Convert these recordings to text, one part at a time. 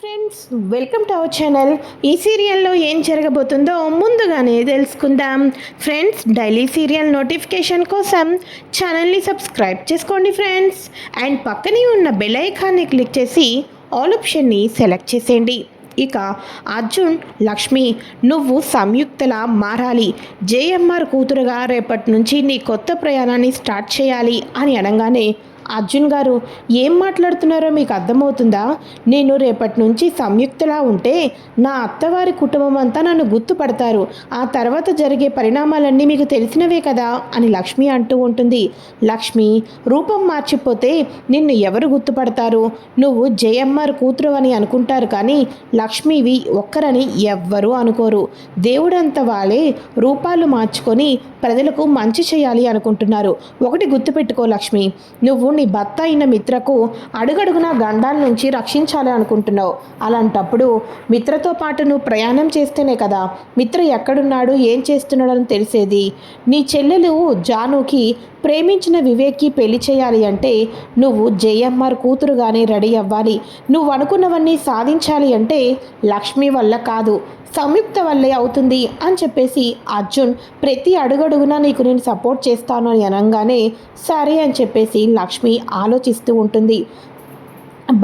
Friends welcome to our channel. ఈ సీరియల్లో ఏం జరగబోతుందో ముందుగానే తెలుసుకుందాం. ఫ్రెండ్స్ డైలీ సీరియల్ నోటిఫికేషన్ కోసం ఛానల్ని సబ్స్క్రైబ్ చేసుకోండి ఫ్రెండ్స్. అండ్ పక్కనే ఉన్న బెల్ ఐకాన్ని క్లిక్ చేసి ఆల్ ఆప్షన్ని సెలెక్ట్ చేసేయండి. ఇక అర్జున్ లక్ష్మి నువ్వు సంయుక్తలా మారాలి. జేఎంఆర్ కూతురుగా రేపటి నుంచి నీ కొత్త ప్రయాణాన్ని స్టార్ట్ చేయాలి అని అనగానే అర్జున్ గారు ఏం మాట్లాడుతున్నారో మీకు అర్థమవుతుందా? నేను రేపటి నుంచి సంయుక్తలా ఉంటే నా అత్తవారి కుటుంబం అంతా నన్ను గుర్తుపడతారు. ఆ తర్వాత జరిగే పరిణామాలన్నీ మీకు తెలిసినవే కదా అని లక్ష్మి అంటూ ఉంటుంది. లక్ష్మి రూపం మార్చిపోతే నిన్ను ఎవరు గుర్తుపడతారు? నువ్వు జయమ్మర్ కూతురు అని అనుకుంటారు కానీ లక్ష్మివి ఒక్కరని ఎవ్వరూ అనుకోరు. దేవుడంత వాళ్ళే రూపాలు మార్చుకొని ప్రజలకు మంచి చేయాలి అనుకుంటున్నారు. ఒకటి గుర్తుపెట్టుకో లక్ష్మి నువ్వు నీ భర్త అయిన మిత్రకు అడుగడుగునా గండాల నుంచి రక్షించాలి అనుకుంటున్నావు. అలాంటప్పుడు మిత్రతో పాటు నువ్వు ప్రయాణం చేస్తేనే కదా మిత్ర ఎక్కడున్నాడు ఏం చేస్తున్నాడు అని తెలిసేది. నీ చెల్లెలు జానుకి ప్రేమించిన వివేక్కి పెళ్ళి చేయాలి అంటే నువ్వు జేఎంఆర్ కూతురుగానే రెడీ అవ్వాలి. నువ్వు అనుకున్నవన్నీ సాధించాలి అంటే లక్ష్మి వల్ల కాదు. సంయుక్త వల్లే అవుతుంది అని చెప్పేసి అర్జున్ ప్రతి అడుగడుగునా నీకు నేను సపోర్ట్ చేస్తాను అని అనగానే సరే అని చెప్పేసి లక్ష్మి ఆలోచిస్తూ ఉంటుంది.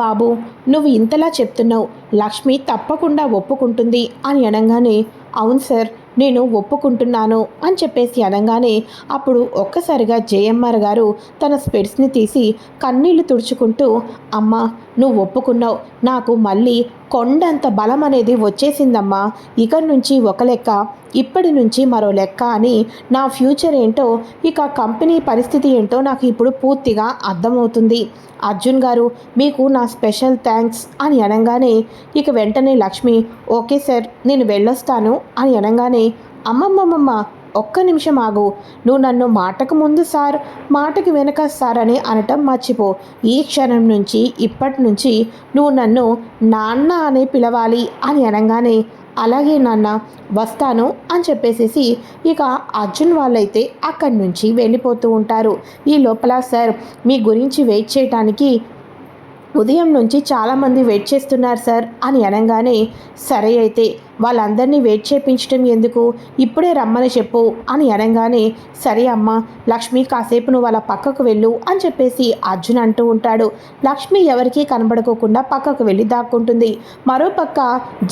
బాబు నువ్వు ఇంతలా చెప్తున్నావు. లక్ష్మి తప్పకుండా ఒప్పుకుంటుంది అని అనగానే అవును సార్ నేను ఒప్పుకుంటున్నాను అని చెప్పేసి అనగానే అప్పుడు ఒక్కసారిగా జేఎంఆర్ గారు తన స్పెడ్స్ని తీసి కన్నీళ్ళు తుడుచుకుంటూ అమ్మ నువ్వు ఒప్పుకున్నావు. నాకు మళ్ళీ కొండంత బలం అనేది వచ్చేసిందమ్మా. ఇక నుంచి ఒక లెక్క ఇప్పటి నుంచి మరో లెక్క అని నా ఫ్యూచర్ ఏంటో ఇక కంపెనీ పరిస్థితి ఏంటో నాకు ఇప్పుడు పూర్తిగా అర్థమవుతుంది. అర్జున్ గారు మీకు నా స్పెషల్ థ్యాంక్స్ అని అనగానే ఇక వెంటనే లక్ష్మి ఓకే సార్ నేను వెళ్ళొస్తాను అని అనగానే అమ్మమ్మమ్మమ్మ ఒక్క నిమిషం ఆగు నువ్వు నన్ను మాటకు ముందు సార్ మాటకి వెనక సార్ అని అనటం మర్చిపో. ఈ క్షణం నుంచి ఇప్పటి నుంచి నువ్వు నన్ను నాన్న అని పిలవాలి అని అనగానే అలాగే నాన్న వస్తాను అని చెప్పేసేసి ఇక అర్జున్ వాళ్ళైతే అక్కడి నుంచి వెళ్ళిపోతూ ఉంటారు. ఈ లోపల సార్ మీ గురించి వెయిట్ చేయటానికి ఉదయం నుంచి చాలామంది వెయిట్ చేస్తున్నారు సార్ అని అనగానే సరే అయితే వాళ్ళందరినీ వెయిట్ చేయించడం ఎందుకు? ఇప్పుడే రమ్మని చెప్పు అని అనగానే సరే అమ్మ లక్ష్మి కాసేపు నువ్వు వాళ్ళ పక్కకు వెళ్ళు అని చెప్పేసి అర్జున్ అంటూ ఉంటాడు. లక్ష్మి ఎవరికీ కనబడుకోకుండా పక్కకు వెళ్ళి దాక్కుంటుంది. మరోపక్క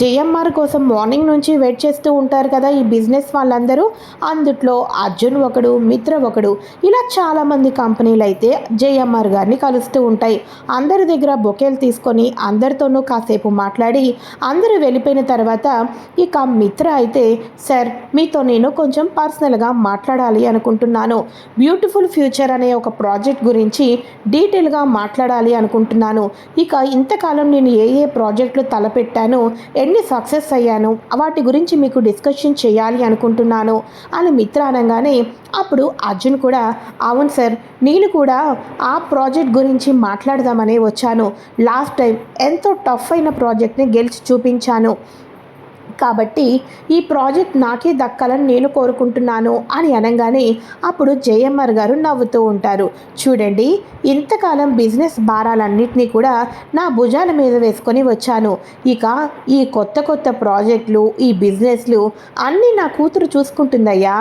జేఎంఆర్ కోసం మార్నింగ్ నుంచి వెయిట్ చేస్తూ ఉంటారు కదా ఈ బిజినెస్ వాళ్ళందరూ. అందుట్లో అర్జున్ ఒకడు మిత్ర ఒకడు ఇలా చాలామంది కంపెనీలు అయితే జేఎంఆర్ గారిని కలుస్తూ ఉంటాయి. అందరి దగ్గర బొకేలు తీసుకొని అందరితోనూ కాసేపు మాట్లాడి అందరూ వెళ్ళిపోయిన తర్వాత ఇక మిత్ర అయితే సార్ మీతో నేను కొంచెం పర్సనల్గా మాట్లాడాలి అనుకుంటున్నాను. బ్యూటిఫుల్ ఫ్యూచర్ అనే ఒక ప్రాజెక్ట్ గురించి డీటెయిల్గా మాట్లాడాలి అనుకుంటున్నాను. ఇక ఇంతకాలం నేను ఏ ఏ ప్రాజెక్టులు తలపెట్టాను ఎన్ని సక్సెస్ అయ్యాను వాటి గురించి మీకు డిస్కషన్ చేయాలి అనుకుంటున్నాను అని మిత్ర అనగానే అప్పుడు అర్జున్ కూడా అవును సార్ నేను కూడా ఆ ప్రాజెక్ట్ గురించి మాట్లాడదామనే వచ్చాను. లాస్ట్ టైం ఎంతో టఫ్ అయిన ప్రాజెక్ట్ని గెలిచి చూపించాను. కాబట్టి ఈ ప్రాజెక్ట్ నాకే దక్కాలని నేను కోరుకుంటున్నాను అని అనగానే అప్పుడు జేఎంఆర్ గారు నవ్వుతూ ఉంటారు. చూడండి ఇంతకాలం బిజినెస్ భారాలన్నింటినీ కూడా నా భుజాల మీద వేసుకొని వచ్చాను. ఇక ఈ కొత్త కొత్త ప్రాజెక్టులు ఈ బిజినెస్లు అన్నీ నా కూతురు చూసుకుంటుందయ్యా.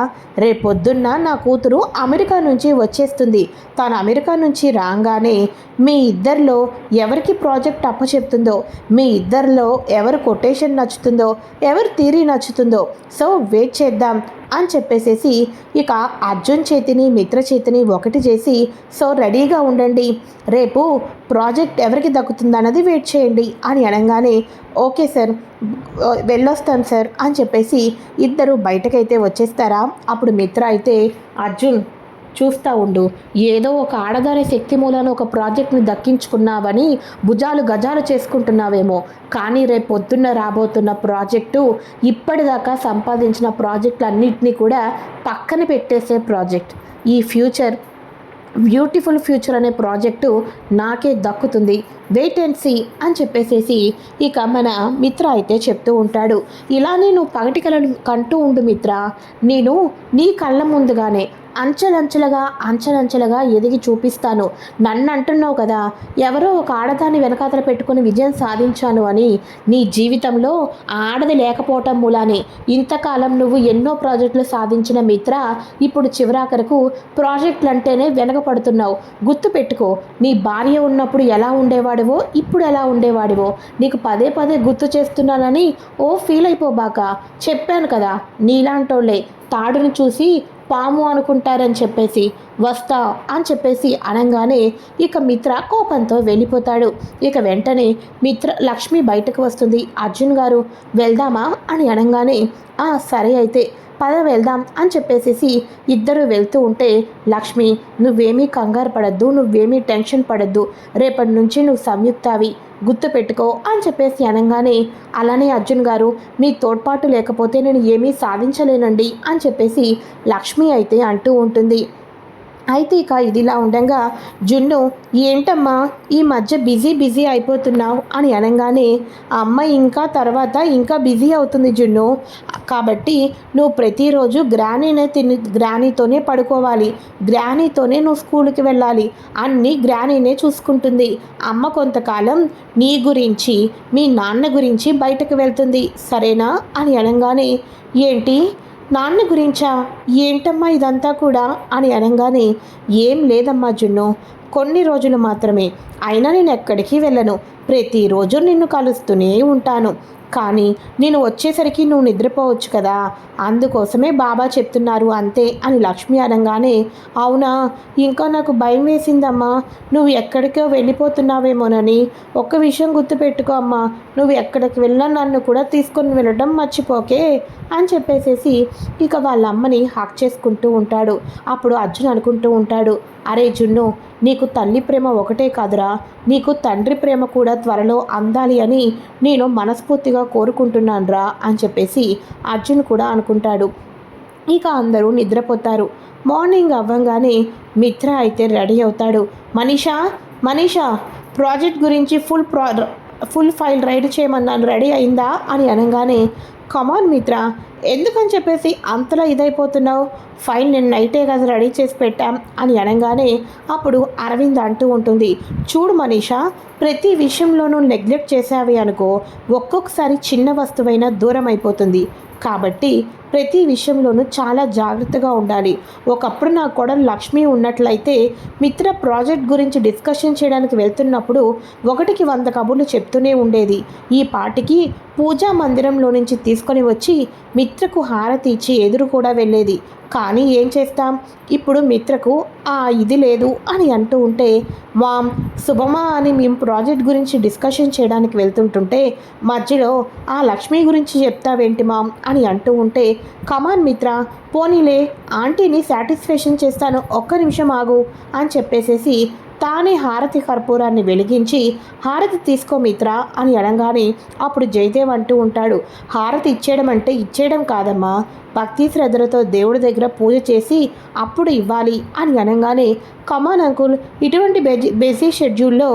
రేపొద్దున్న నా కూతురు అమెరికా నుంచి వచ్చేస్తుంది. తను అమెరికా నుంచి రాగానే మీ ఇద్దరిలో ఎవరికి ప్రాజెక్ట్ అప్పచెప్తుందో మీ ఇద్దరిలో ఎవరు కొటేషన్ నచ్చుతుందో ఎవరు తీరి నచ్చుతుందో. సో వెయిట్ చేద్దాం అని చెప్పేసేసి ఇక అర్జున్ చేతిని మిత్ర చేతిని ఒకటి చేసి సో రెడీగా ఉండండి. రేపు ప్రాజెక్ట్ ఎవరికి దక్కుతుందన్నది వెయిట్ చేయండి అని అనగానే ఓకే సార్ వెళ్ళొస్తాను సార్ అని చెప్పేసి ఇద్దరు బయటకైతే వచ్చేస్తారా? అప్పుడు మిత్ర అయితే అర్జున్ చూస్తా ఉండు. ఏదో ఒక ఆడదాని శక్తి మూలాన ఒక ప్రాజెక్ట్ని దక్కించుకున్నావని భుజాలు గజాలు చేసుకుంటున్నావేమో. కానీ రేపు పొద్దున్న రాబోతున్న ప్రాజెక్టు ఇప్పటిదాకా సంపాదించిన ప్రాజెక్టులన్నింటినీ కూడా పక్కన పెట్టేసే ప్రాజెక్ట్. ఈ ఫ్యూచర్ బ్యూటిఫుల్ ఫ్యూచర్ అనే ప్రాజెక్టు నాకే దక్కుతుంది. వెయిట్ అండ్ సీ అని చెప్పేసేసి ఇక మన మిత్ర అయితే చెప్తూ ఉంటాడు. ఇలా నేను పగటి కలను కంటూ ఉండు మిత్ర. నేను నీ కళ్ళ ముందుగానే అంచెలంచెలుగా అంచెలంచెలుగా ఎదిగి చూపిస్తాను. నన్ను అంటున్నావు కదా ఎవరో ఒక ఆడదాన్ని వెనకాతల పెట్టుకుని విజయం సాధించాను అని నీ జీవితంలో ఆ ఆడది లేకపోవటం మూలానే. ఇంతకాలం నువ్వు ఎన్నో ప్రాజెక్టులు సాధించిన మిత్ర ఇప్పుడు చివరాఖరకు ప్రాజెక్టులు అంటేనే వెనకపడుతున్నావు గుర్తు పెట్టుకో నీ భార్య ఉన్నప్పుడు ఎలా ఉండేవాడివో ఇప్పుడు ఎలా ఉండేవాడివో. నీకు పదే పదే గుర్తు చేస్తున్నానని ఓ ఫీల్ అయిపోబాక చెప్పాను కదా నీలాంటోళ్ళే తాడుని చూసి పాము అనుకుంటారని చెప్పేసి వస్తా అని చెప్పేసి అనగానే ఇక మిత్ర కోపంతో వెళ్ళిపోతాడు. ఇక వెంటనే మిత్ర లక్ష్మి బయటకు వస్తుంది. అర్జున్ గారు వెళ్దామా? అని అనగానే ఆ సరే అయితే. పద వెళ్దాం అని చెప్పేసేసి ఇద్దరు వెళ్తూ ఉంటే లక్ష్మి నువ్వేమీ కంగారు పడద్దు నువ్వేమీ టెన్షన్ పడద్దు రేపటి నుంచి నువ్వు సంయుక్తావి గుర్తు పెట్టుకో అని చెప్పేసి అనగానే అలానే అర్జున్ గారు మీ తోడ్పాటు లేకపోతే నేను ఏమీ సాధించలేనండి అని చెప్పేసి లక్ష్మి అయితే అంటూ ఉంటుంది. అయితే ఇక ఇదిలా ఉండగా జున్ను ఏంటమ్మా? ఈ మధ్య బిజీ బిజీ అయిపోతున్నావు అని అనగానే అమ్మ ఇంకా తర్వాత ఇంకా బిజీ అవుతుంది జున్ను. కాబట్టి నువ్వు ప్రతిరోజు గ్రానీనే తిని గ్రానీతోనే పడుకోవాలి. గ్రానీతోనే నువ్వు స్కూల్కి వెళ్ళాలి. అన్నీ గ్రానీనే చూసుకుంటుంది. అమ్మ కొంతకాలం నీ గురించి మీ నాన్న గురించి బయటకు వెళ్తుంది. సరేనా? అని అనగానే ఏంటి? నాన్న గురించా? ఏంటమ్మా ఇదంతా కూడా? అని అనగానే ఏం లేదమ్మా జున్ను. కొన్ని రోజులు మాత్రమే. అయినా నేను ఎక్కడికి వెళ్ళను. ప్రతిరోజు నిన్ను కలుస్తూనే ఉంటాను. కానీ నేను వచ్చేసరికి నువ్వు నిద్రపోవచ్చు కదా. అందుకోసమే బాబా చెప్తున్నారు అంతే అని లక్ష్మి అనగానే అవునా? ఇంకా నాకు భయం వేసిందమ్మా. నువ్వు ఎక్కడికో వెళ్ళిపోతున్నావేమోనని ఒక్క విషయం గుర్తుపెట్టుకో అమ్మా. నువ్వు ఎక్కడికి వెళ్ళినా నన్ను కూడా తీసుకొని వెళ్ళడం మర్చిపోకే అని చెప్పేసేసి ఇక వాళ్ళ అమ్మని హాక్ చేసుకుంటూ ఉంటాడు. అప్పుడు అర్జున్ అనుకుంటూ ఉంటాడు అరే జున్ను నీకు తల్లి ప్రేమ ఒకటే కాదురా. నీకు తండ్రి ప్రేమ కూడా త్వరలో అందాలి అని నేను మనస్ఫూర్తిగా కోరుకుంటున్నానురా అని చెప్పేసి అర్జున్ కూడా అనుకుంటాడు. ఇక అందరూ నిద్రపోతారు. మార్నింగ్ అవ్వంగానే మిత్ర అయితే రెడీ అవుతాడు. మనీషా మనీషా ప్రాజెక్ట్ గురించి ఫుల్ ప్రా ఫుల్ ఫైల్ రైడ్ చేయమన్నాను. రెడీ అయిందా? అని అనగానే కమాన్ మిత్ర ఎందుకని చెప్పేసి అంతలా ఇదైపోతున్నావు? ఫైల్ నేను నైటే కదా రెడీ చేసి పెట్టాం అని అనగానే అప్పుడు అరవింద్ అంటూ ఉంటుంది. చూడు మనీషా ప్రతి విషయంలోనూ నెగ్లెక్ట్ చేసావి అనుకో ఒక్కొక్కసారి చిన్న వస్తువైనా దూరం అయిపోతుంది. కాబట్టి ప్రతి విషయంలోనూ చాలా జాగ్రత్తగా ఉండాలి. ఒకప్పుడు నా కొడలు లక్ష్మి ఉన్నట్లయితే మిత్ర ప్రాజెక్ట్ గురించి డిస్కషన్ చేయడానికి వెళ్తున్నప్పుడు ఒకటికి వంద కబుర్లు చెప్తూనే ఉండేది. ఈ పాటికి పూజా మందిరంలో నుంచి తీసుకొని వచ్చి మిత్రకు హారతి ఇచ్చి ఎదురు కూడా వెళ్ళేది. కానీ ఏం చేస్తాం? ఇప్పుడు మిత్రకు ఆ ఇది లేదు అని అంటూ ఉంటే మామ్ శుభమా అని మేము ప్రాజెక్ట్ గురించి డిస్కషన్ చేయడానికి వెళ్తుంటుంటే మధ్యలో ఆ లక్ష్మి గురించి చెప్తావేంటి మామ్ అని అంటూ ఉంటే కమాన్ మిత్ర పోనీలే ఆంటీని సాటిస్ఫాక్షన్ చేస్తాను ఒక్క నిమిషం ఆగు అని చెప్పేసేసి తానే హారతి కర్పూరాన్ని వెలిగించి హారతి తీసుకో మిత్ర అని అనగానే అప్పుడు జయదేవ్ అంటూ ఉంటాడు. హారతి ఇచ్చేయడం అంటే ఇచ్చేయడం కాదమ్మా. భక్తి శ్రద్ధలతో దేవుడి దగ్గర పూజ చేసి అప్పుడు ఇవ్వాలి అని అనగానే కమాన్ అంకుల్ ఇటువంటి బెజీ బిజీ షెడ్యూల్లో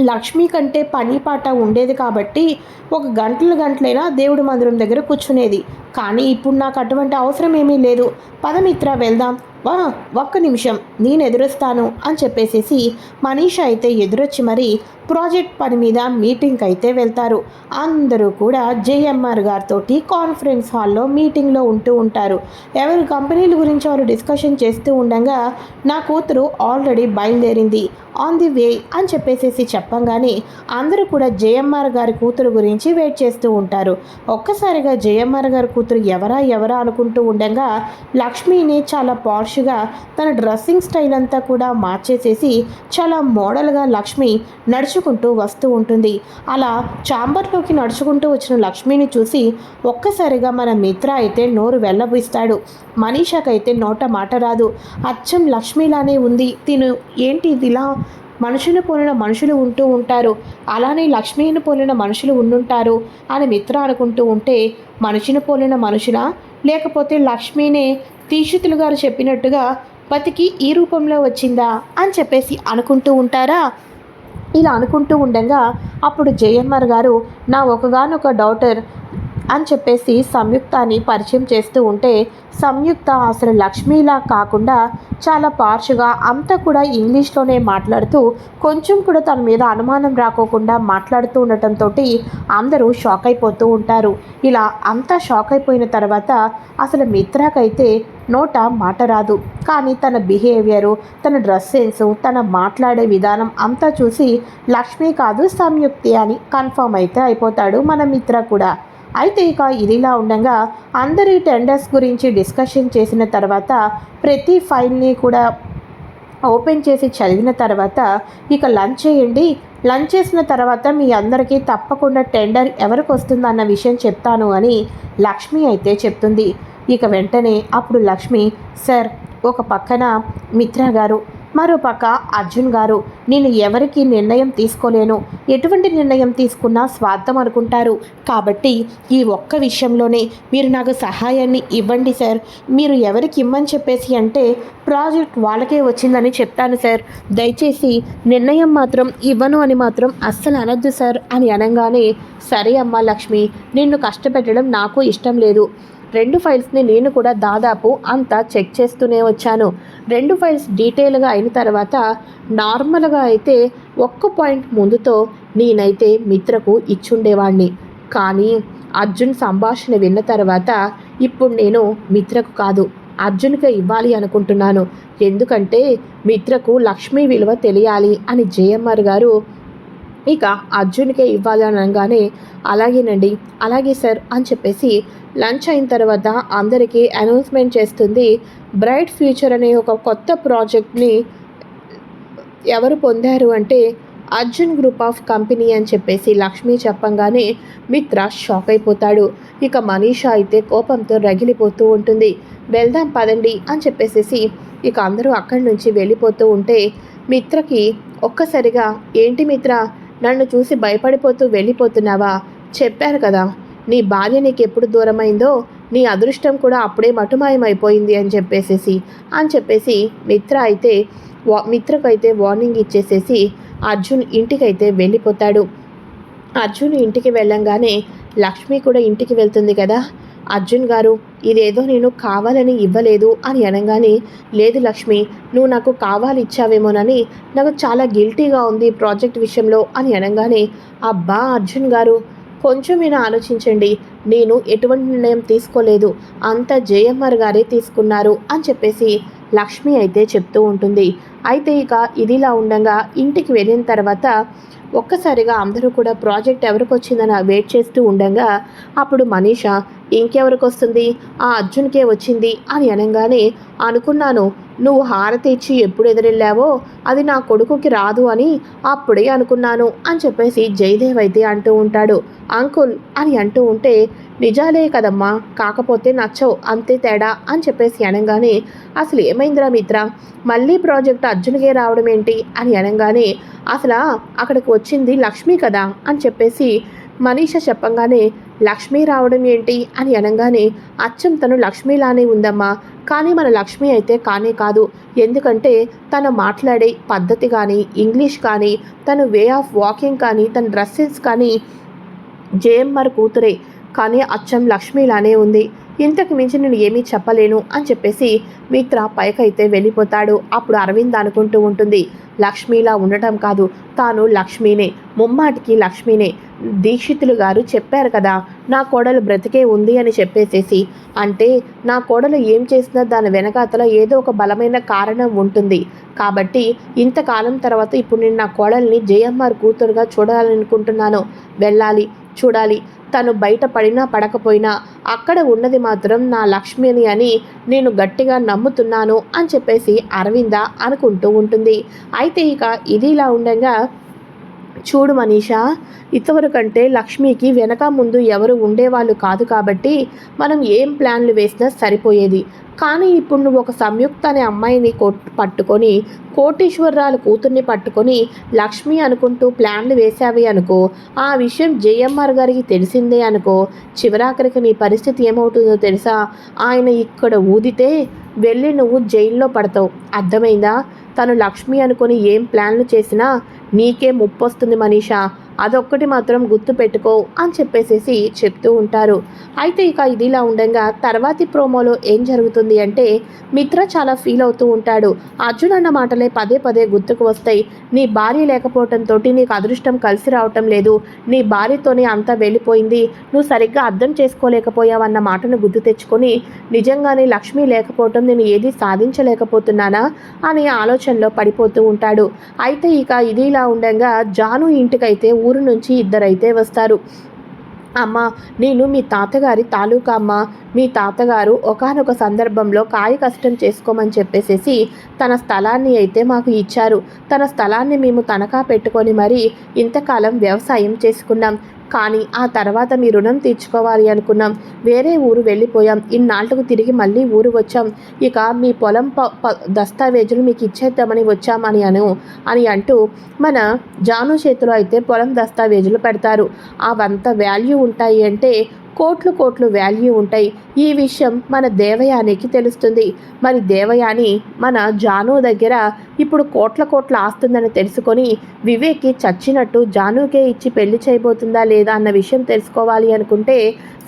లక్ష్మి కంటే పని పాట ఉండేది కాబట్టి ఒక గంటలు గంటలైనా దేవుడి మందిరం దగ్గర కూర్చునేది. కానీ ఇప్పుడు నాకు అటువంటి అవసరం ఏమీ లేదు. పదమిత్ర వెళ్దాం. వా ఒక్క నిమిషం నేను ఎదురొస్తాను అని చెప్పేసేసి మనీష అయితే ఎదురొచ్చి మరి ప్రాజెక్ట్ పని మీద మీటింగ్కి అయితే వెళ్తారు. అందరూ కూడా జేఎంఆర్ గారితో కాన్ఫరెన్స్ హాల్లో మీటింగ్లో ఉంటూ ఉంటారు. ఎవరి కంపెనీల గురించి వారు డిస్కషన్ చేస్తూ ఉండగా నా కూతురు ఆల్రెడీ బయలుదేరింది. ఆన్ ది వే అని చెప్పేసేసి చెప్పంగానే అందరూ కూడా జేఎంఆర్ గారి కూతురు గురించి వెయిట్ చేస్తూ ఉంటారు. ఒక్కసారిగా జేఎంఆర్ గారి కూతురు ఎవరా ఎవరా అనుకుంటూ ఉండగా లక్ష్మిని చాలా ర్యాష్గా తన డ్రెస్సింగ్ స్టైల్ అంతా కూడా మార్చేసేసి చాలా మోడల్గా లక్ష్మి నడుచుకుంటూ వస్తూ ఉంటుంది. అలా చాంబర్లోకి నడుచుకుంటూ వచ్చిన లక్ష్మిని చూసి ఒక్కసారిగా మన మిత్ర అయితే నోరు వెళ్ళబోయిస్తాడు. మనీషాకైతే నోట మాట రాదు. అచ్చం లక్ష్మిలానే ఉంది. తిను ఏంటి ఇది ఇలా మనుషులు పోలిన మనుషులు ఉంటూ ఉంటారు. అలానే లక్ష్మిని పోలిన మనుషులు ఉండుంటారు అని మిత్ర అనుకుంటూ ఉంటే మనిషిని పోలిన మనుషులా? లేకపోతే లక్ష్మినే తీక్షితులు గారు చెప్పినట్టుగా బతికి ఈ రూపంలో వచ్చిందా అని చెప్పేసి అనుకుంటూ ఉంటారా? ఇలా అనుకుంటూ ఉండగా అప్పుడు జయమ్మర్ గారు నా ఒకగానొక డాటర్ అని చెప్పేసి సంయుక్తాని పరిచయం చేస్తూ ఉంటే సంయుక్త అసలు లక్ష్మిలా కాకుండా చాలా పార్షుగా అంతా కూడా ఇంగ్లీష్లోనే మాట్లాడుతూ కొంచెం కూడా తన మీద అనుమానం రాకోకుండా మాట్లాడుతూ ఉండటంతో అందరూ షాక్ అయిపోతూ ఉంటారు. ఇలా అంతా షాక్ అయిపోయిన తర్వాత అసలు మిత్రాకైతే నోట మాట రాదు. కానీ తన బిహేవియరు తన డ్రెస్ సెన్స్ తన మాట్లాడే విధానం అంతా చూసి లక్ష్మి కాదు సంయుక్తి అని కన్ఫర్మ్ అయితే అయిపోతాడు మన మిత్ర కూడా. అయితే ఇక ఇదిలా ఉండగా అందరి టెండర్స్ గురించి డిస్కషన్ చేసిన తర్వాత ప్రతి ఫైల్ని కూడా ఓపెన్ చేసి చదివిన తర్వాత ఇక లంచ్ చేయండి. లంచ్ చేసిన తర్వాత మీ అందరికీ తప్పకుండా టెండర్ ఎవరికి వస్తుందన్న విషయం చెప్తాను అని లక్ష్మి అయితే చెప్తుంది. ఇక వెంటనే అప్పుడు లక్ష్మి సార్ ఒక పక్కన మిత్ర గారు మరో పక్క అర్జున్ గారు నేను ఎవరికి నిర్ణయం తీసుకోలేను. ఎటువంటి నిర్ణయం తీసుకున్నా స్వార్థం అనుకుంటారు. కాబట్టి ఈ ఒక్క విషయంలోనే మీరు నాకు సహాయాన్ని ఇవ్వండి సార్. మీరు ఎవరికి ఇమ్మని చెప్పేసి అంటే ప్రాజెక్ట్ వాళ్ళకే వచ్చిందని చెప్తాను సార్. దయచేసి నిర్ణయం మాత్రం ఇవ్వను అని మాత్రం అస్సలు అనొద్దు సార్ అని అనగానే సరే అమ్మా లక్ష్మి నిన్ను కష్టపెట్టడం నాకు ఇష్టం లేదు. రెండు ఫైల్స్ని నేను కూడా దాదాపు అంతా చెక్ చేస్తూనే వచ్చాను. రెండు ఫైల్స్ డీటెయిల్గా అయిన తర్వాత నార్మల్గా అయితే ఒక్క పాయింట్ ముందుతో నేనైతే మిత్రకు ఇచ్చుండేవాణ్ణి. కానీ అర్జున్ సంభాషణ విన్న తర్వాత ఇప్పుడు నేను మిత్రకు కాదు అర్జున్కే ఇవ్వాలి అనుకుంటున్నాను. ఎందుకంటే మిత్రకు లక్ష్మీ విలువ తెలియాలి అని జేఎంఆర్ గారు ఇక అర్జున్కే ఇవ్వాలనగానే అనగానే అలాగేనండి అలాగే సార్ అని చెప్పేసి లంచ్ అయిన తర్వాత అందరికీ అనౌన్స్మెంట్ చేస్తుంది బ్రైట్ ఫ్యూచర్ అనే ఒక కొత్త ప్రాజెక్ట్ని ఎవరు పొందారు అంటే అర్జున్ గ్రూప్ ఆఫ్ కంపెనీ అని చెప్పేసి లక్ష్మి చెప్పంగానే మిత్ర షాక్ అయిపోతాడు. ఇక మనీషా అయితే కోపంతో రగిలిపోతూ ఉంటుంది. వెళ్దాం పదండి అని చెప్పేసేసి ఇక అందరూ అక్కడి నుంచి వెళ్ళిపోతూ ఉంటే మిత్రకి ఒక్కసారిగా ఏంటి మిత్ర నన్ను చూసి భయపడిపోతూ వెళ్ళిపోతున్నావా? చెప్పాను కదా. నీ భార్య నీకు ఎప్పుడు దూరమైందో నీ అదృష్టం కూడా అప్పుడే మటుమాయమైపోయింది అని చెప్పేసేసి అని చెప్పేసి మిత్ర అయితే వా మిత్రకు వార్నింగ్ ఇచ్చేసేసి అర్జున్ ఇంటికైతే వెళ్ళిపోతాడు. అర్జున్ ఇంటికి వెళ్ళంగానే లక్ష్మి కూడా ఇంటికి వెళ్తుంది కదా. అర్జున్ గారు ఇదేదో నేను కావాలని ఇవ్వలేదు అని అనగానే లేదు లక్ష్మి నువ్వు నాకు కావాలి ఇచ్చావేమోనని నాకు చాలా గిల్టీగా ఉంది ఈ ప్రాజెక్ట్ విషయంలో అని అనగానే అబ్బా అర్జున్ గారు కొంచెమైనా ఆలోచించండి నేను ఎటువంటి నిర్ణయం తీసుకోలేదు అంత జేఎంఆర్ గారే తీసుకున్నారు అని చెప్పేసి లక్ష్మి అయితే చెప్తూ ఉంటుంది. అయితే ఇక ఇదిలా ఉండగా ఇంటికి వెళ్ళిన తర్వాత ఒక్కసారిగా అందరూ కూడా ప్రాజెక్ట్ ఎవరికి వచ్చిందని వెయిట్ చేస్తూ ఉండగా అప్పుడు మనీష ఇంకెవరికి వస్తుంది? ఆ అర్జున్కే వచ్చింది అని అనగానే అనుకున్నాను నువ్వు హారతి ఇచ్చి ఎప్పుడు ఎదురెళ్ళావో అది నా కొడుకుకి రాదు అని అప్పుడే అనుకున్నాను అని చెప్పేసి జయదేవ్ అయితే అంటూ ఉంటాడు. అంకుల్ అని అంటూ ఉంటే నిజాలే కదమ్మా కాకపోతే నచ్చవు అంతే తేడా అని చెప్పేసి అనగానే అసలు ఏమైందిరా మిత్ర మళ్ళీ ప్రాజెక్ట్ అర్జున్కే రావడం ఏంటి అని అనగానే అసలు అక్కడికి వచ్చింది లక్ష్మి కదా అని చెప్పేసి మనీష చెప్పంగానే లక్ష్మి రావడం ఏంటి అని అనగానే అచ్చం తను లక్ష్మిలానే ఉందమ్మా. కానీ మన లక్ష్మి అయితే కానే కాదు. ఎందుకంటే తను మాట్లాడే పద్ధతి కానీ ఇంగ్లీష్ కానీ తను వే ఆఫ్ వాకింగ్ కానీ తన డ్రెస్సెస్ కానీ జేఎంఆర్ కూతురే. కానీ అచ్చం లక్ష్మిలానే ఉంది. ఇంతకు మించి నేను ఏమీ చెప్పలేను అని చెప్పేసి మిత్ర పైకైతే వెళ్ళిపోతాడు. అప్పుడు అరవింద్ అనుకుంటూ ఉంటుంది లక్ష్మిలా ఉండటం కాదు. తాను లక్ష్మీనే. ముమ్మాటికి లక్ష్మీనే. దీక్షితులు గారు చెప్పారు కదా నా కోడలు బ్రతికే ఉంది అని చెప్పేసేసి. అంటే నా కోడలు ఏం చేసినా దాని వెనకాతల ఏదో ఒక బలమైన కారణం ఉంటుంది. కాబట్టి ఇంతకాలం తర్వాత ఇప్పుడు నేను నా కోడల్ని జేఎంఆర్ కూతురుగా చూడాలనుకుంటున్నాను. వెళ్ళాలి చూడాలి. తను బయట పడినా పడకపోయినా అక్కడ ఉన్నది మాత్రం నా లక్ష్మిని అని నేను గట్టిగా నమ్ముతున్నాను అని చెప్పేసి అరవింద అనుకుంటూ ఉంటుంది. అయితే ఇక ఇది ఇలా ఉండగా చూడు మనీషా ఇంతవరకంటే లక్ష్మికి వెనక ముందు ఎవరు ఉండేవాళ్ళు కాదు కాబట్టి మనం ఏం ప్లాన్లు వేసినా సరిపోయేది. కానీ ఇప్పుడు నువ్వు ఒక సంయుక్త అనే అమ్మాయిని పట్టుకొని కోటీశ్వరరాలు కూతుర్ని పట్టుకొని లక్ష్మి అనుకుంటూ ప్లాన్లు వేసావి అనుకో ఆ విషయం జేఎంఆర్ గారికి తెలిసిందే అనుకో చివరాఖరికి నీ పరిస్థితి ఏమవుతుందో తెలుసా? ఆయన ఇక్కడ ఊదితే వెళ్ళి నువ్వు జైల్లో పడతావు. అర్థమైందా? తను లక్ష్మి అనుకుని ఏం ప్లాన్లు చేసినా నీకే ముప్పొస్తుంది మనీషా. అదొక్కటి మాత్రం గుర్తు పెట్టుకో అని చెప్పేసేసి చెప్తూ ఉంటారు. అయితే ఇక ఇదిలా ఉండగా తర్వాతి ప్రోమోలో ఏం జరుగుతుంది అంటే మిత్ర చాలా ఫీల్ అవుతూ ఉంటాడు. అర్జున్ అన్న మాటలే పదే పదే గుర్తుకు వస్తాయి. నీ భార్య లేకపోవటంతో నీకు అదృష్టం కలిసి రావటం లేదు. నీ భార్యతోనే అంతా వెళ్ళిపోయింది. నువ్వు సరిగ్గా అర్థం చేసుకోలేకపోయావన్న మాటను గుర్తు తెచ్చుకొని నిజంగానే లక్ష్మి లేకపోవటం నేను ఏది సాధించలేకపోతున్నానా అనే ఆలోచనలో పడిపోతూ ఉంటాడు. అయితే ఇక ఇది ఇలా ఉండగా జాను ఇంటికైతే ఊరు నుంచి ఇద్దరైతే వస్తారు. అమ్మ నేను మీ తాతగారి తాలూకా అమ్మ. మీ తాతగారు ఒకానొక సందర్భంలో కాయ కష్టం చేసుకోమని చెప్పేసేసి తన స్థలాన్ని అయితే మాకు ఇచ్చారు. తన స్థలాన్ని మేము తనఖా పెట్టుకొని మరీ ఇంతకాలం వ్యవసాయం చేసుకున్నాం. కానీ ఆ తర్వాత మీ రుణం తీర్చుకోవాలి అనుకున్నాం. వేరే ఊరు వెళ్ళిపోయాం. ఇన్నాళ్ళకు తిరిగి మళ్ళీ ఊరు వచ్చాం. ఇక మీ పొలం ప దస్తావేజులు మీకు ఇచ్చేద్దామని వచ్చామని అను అని అంటూ మన జాను చేతిలో అయితే పొలం దస్తావేజులు పెడతారు. అవంత వాల్యూ ఉంటాయి అంటే కోట్లు కోట్లు వాల్యూ ఉంటాయి. ఈ విషయం మన దేవయానికి తెలుస్తుంది. మరి దేవయాని మన జాను దగ్గర ఇప్పుడు కోట్ల కోట్ల ఆస్తుందని తెలుసుకొని వివేక్కి చచ్చినట్టు జానుకే ఇచ్చి పెళ్ళి చేయబోతుందా లేదా అన్న విషయం తెలుసుకోవాలి అనుకుంటే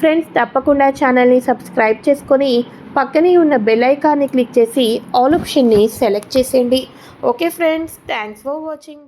ఫ్రెండ్స్ తప్పకుండా ఛానల్ని సబ్స్క్రైబ్ చేసుకొని పక్కనే ఉన్న బెల్ ఐకాన్ని క్లిక్ చేసి ఆల్ ఆప్షన్ని సెలెక్ట్ చేసేయండి. Okay friends thanks for watching